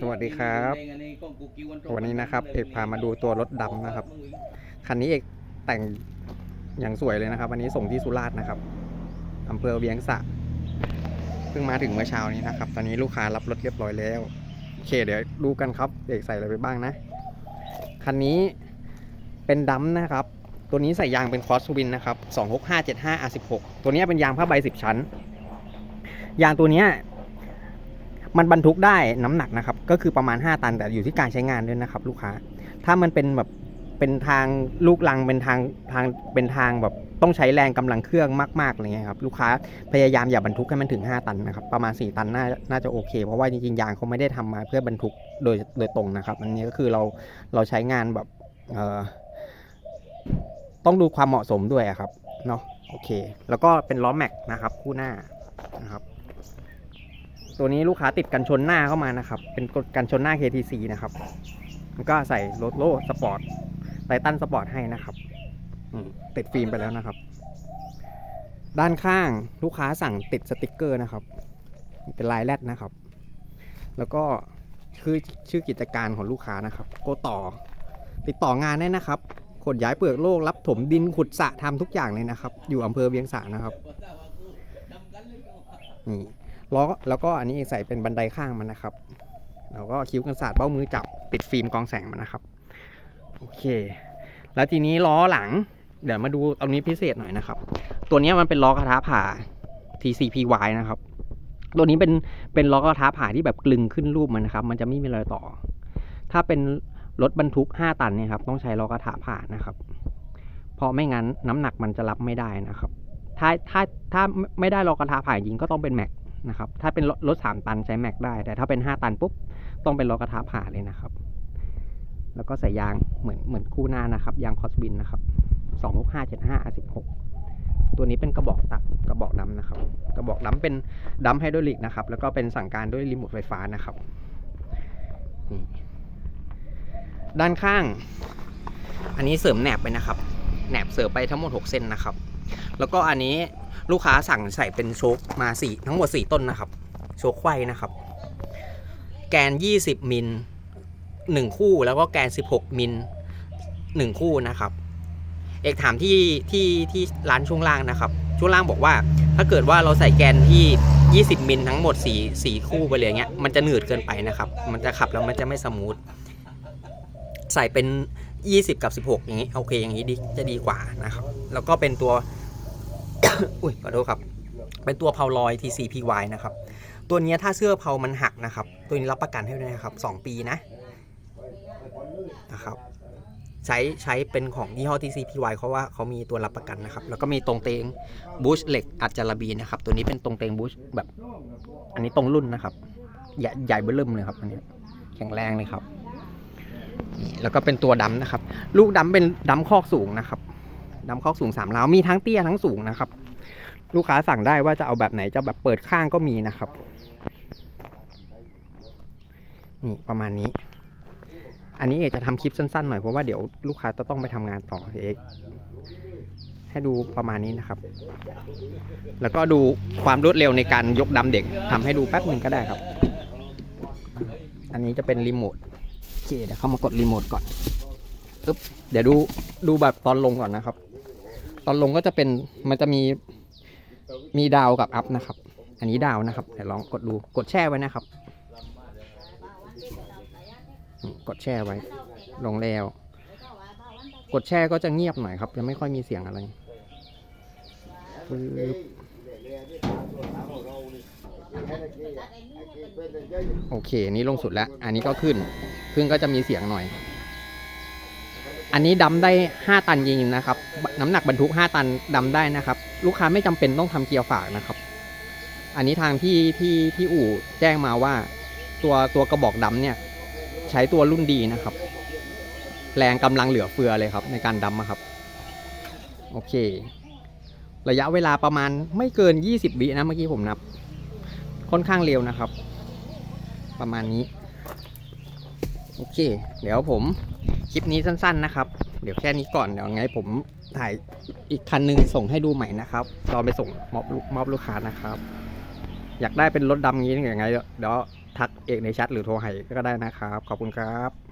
สวัสดีครับ วันนี้นะครับ เอกพามาดูตัวรถดำนะครับ คันนี้เอกแต่งอย่างสวยเลยนะครับ วันนี้ส่งที่สุราษฎร์นะครับอำเภอเวียงสะเพิ่งมาถึงเมื่อเช้านี้นะครับ ตอนนี้ลูกค้ารับรถเรียบร้อยแล้วโอเค เดี๋ยวดูกันครับ เอกใส่อะไรไปบ้างนะ คันนี้เป็นดัมนะครับ ตัวนี้ใส่ยางเป็นคอสวินนะครับ 26575 R16 ตัวนี้เป็นยางผ้าใบ 10 ชั้น ยางตัวเนี้ย มันบรรทุกได้น้ำหนักนะครับ ก็คือประมาณ 5 ตันแต่อยู่ที่การใช้งานด้วยนะครับ ลูกค้า ถ้ามันเป็นแบบเป็นทางลูกลังเป็นทางทางเป็นทางแบบต้องใช้แรงกำลังเครื่องมากๆอะไรเงี้ยครับลูกค้าพยายามอย่าบรรทุกให้มันถึง 5 ตันนะครับประมาณ 4 ตันน่าน่าจะโอเค เพราะว่าจริงๆยางเขาไม่ได้ทำมาเพื่อบรรทุกโดยโดยตรงนะครับอันนี้ก็คือเราเราใช้งานแบบเอ่อต้องดูความเหมาะสมด้วยครับเนาะโอเค แล้วก็เป็นล้อแม็กนะครับคู่หน้านะครับ ตัวนี้ลูกค้าติดกันชนหน้าเข้ามานะครับ เป็นกันชนหน้า KTC นะครับแล้วก็ใส่รถโล่สปอร์ตไททันสปอร์ตให้นะครับติดฟิล์มไปแล้วนะครับ ด้านข้างลูกค้าสั่งติดสติกเกอร์นะครับ เป็นลายแรดนะครับ แล้วก็คือชื่อกิจการของลูกค้านะครับ โกต่อ ติดต่องานได้นะครับขนย้ายเปลือกโลกรับถมดินขุดสระทำทุกอย่างเลยนะครับ อยู่อำเภอเวียงสานะครับนี่ ล้อแล้วก็อันนี้ใส่เป็นบันไดข้างมันนะครับ แล้วก็คิ้วกันศาสตร์เบ้ามือจับติดฟิล์มกองแสงมันนะครับโอเค แล้วทีนี้ล้อหลัง เดี๋ยวมาดูตรงนี้พิเศษหน่อยนะครับ ตัวนี้มันเป็นล้อกระทะผ่า TCPY นะครับ ตัวนี้เป็นเป็นล้อกระทะผ่าที่แบบกลึงขึ้นรูปมันนะครับ มันจะไม่มีรอยต่อ ถ้าเป็นรถบรรทุก 5 ตันเนี่ยครับต้องใช้ล้อกระทะผ่านะครับ เพราะไม่งั้นน้ำหนักมันจะรับไม่ได้นะครับ ถ้าถ้าถ้าไม่ได้ล้อกระทะผ่าจริงก็ต้องเป็นแม็ก นะครับ ถ้าเป็นรถรถสามตันใช้แม็กได้ แต่ถ้าเป็นห้าตันปุ๊บต้องเป็นล้อกระทะผ่าเลยนะครับ แล้วก็ใส่ยางเหมือนเหมือนคู่หน้านะครับ ยางคอสบินนะครับสองหกห้าเจ็ดห้าสิบหกตัวนี้เป็นกระบอกตัดกระบอกดำนะครับ กระบอกดำเป็นดำไฮดรอลิกนะครับ แล้วก็เป็นสั่งการด้วยรีโมทไฟฟ้านะครับนี่ด้านข้าง อันนี้เสริมแหนบไปนะครับ แหนบเสริมไปทั้งหมด 6 เส้นนะครับ แล้วก็อันนี้ ลูกค้าสั่งใส่เป็นโชคมาสี่ทั้งหมด 4 ต้นนะครับ โชคไขว้นะครับ แกน 20 มิล 1 คู่แล้วก็แกน 16 มิล 1 คู่นะครับ เอกถามที่ที่ที่ร้านช่วงล่างนะครับ ช่วงล่างบอกว่า ถ้าเกิดว่าเราใส่แกนที่ 20 มิลทั้งหมด4 4คู่ไปเลยอย่างเงี้ยมันจะหนืดเกินไปนะครับ มันจะขับแล้วมันจะไม่สมูทใส่เป็น 20 กับ 16 อย่างนี้ โอเค อย่างนี้ดีจะดีกว่านะครับ แล้วก็เป็นตัว อุ้ยขอโทษครับ เป็นตัวเพาลอย TCPY นะครับ ตัวนี้ถ้าเสื้อเพามันหักนะครับ ตัวนี้รับประกันให้ด้วยนะครับ 2 ปีนะนะครับใช้ใช้เป็นของยี่ห้อ TCPY เพราะว่าเขามีตัวรับประกันนะครับ แล้วก็มีตรงเตงบูชเหล็กอัดจาระบีนะครับ ตัวนี้เป็นตรงเตงบูชแบบ อันนี้ตรงรุ่นนะครับ ใหญ่ใหญ่เบื้อเริ่มเลยครับอันนี้แข็งแรงเลยครับนี่แล้วก็เป็นตัวดำนะครับ ลูกดำเป็นดำคอกสูงนะครับดำคอกสูงสามล้าวมีทั้งเตี้ยทั้งสูงนะครับ ลูกค้าสั่งได้ว่าจะเอาแบบไหนจะแบบเปิดข้างก็มีนะครับ นี่ประมาณนี้ อันนี้เอกจะทำคลิปสั้นๆหน่อยเพราะว่าเดี๋ยวลูกค้าจะต้องไปทำงานต่อเอกให้ดูประมาณนี้นะครับ แล้วก็ดูความรวดเร็วในการยกดำเด็กทำให้ดูแป๊บหนึ่งก็ได้ครับ อันนี้จะเป็นรีโมทโอเคเดี๋ยวเข้ามากดรีโมทก่อนเดี๋ยวดูดูแบบตอนลงก่อนนะครับ ตอนลงก็จะเป็นมันจะมี มีดาวกับอัพนะครับ อันนี้ดาวนะครับเดี๋ยวลองกดดูกดแช่ไว้นะครับ กดแช่ไว้ ลงแล้ว กดแช่ก็จะเงียบหน่อยครับจะไม่ค่อยมีเสียงอะไรปึ๊บโอเค นี้ลงสุดแล้ว อันนี้ก็ขึ้น ขึ้นก็จะมีเสียงหน่อย อันนี้ดำได้ 5 ตันจริงนะครับ น้ำหนักบรรทุก 5 ตันดำได้นะครับ ลูกค้าไม่จำเป็นต้องทำเกียร์ฝากนะครับ อันนี้ทางที่ที่ที่อู่แจ้งมาว่า ตัวตัวกระบอกดำเนี่ยใช้ตัวรุ่นดีนะครับ แรงกำลังเหลือเฟือเลยครับ ในการดำครับ โอเค ระยะเวลาประมาณไม่เกิน 20วินะเมื่อกี้ผมนับ ค่อนข้างเร็วนะครับ ประมาณนี้ โอเค เดี๋ยวผม คลิปนี้สั้น ๆนะครับ เดี๋ยวแค่นี้ก่อนเดี๋ยวไงผมถ่ายอีกคันหนึงส่งให้ดูใหม่นะครับตอนไปส่งมอบลูกมอบลูกค้านะครับ อยากได้เป็นรถดำงี้อย่างไงเดี๋ยวทักเอกในแชทหรือโทรให้ก็ได้นะครับ ขอบคุณครับ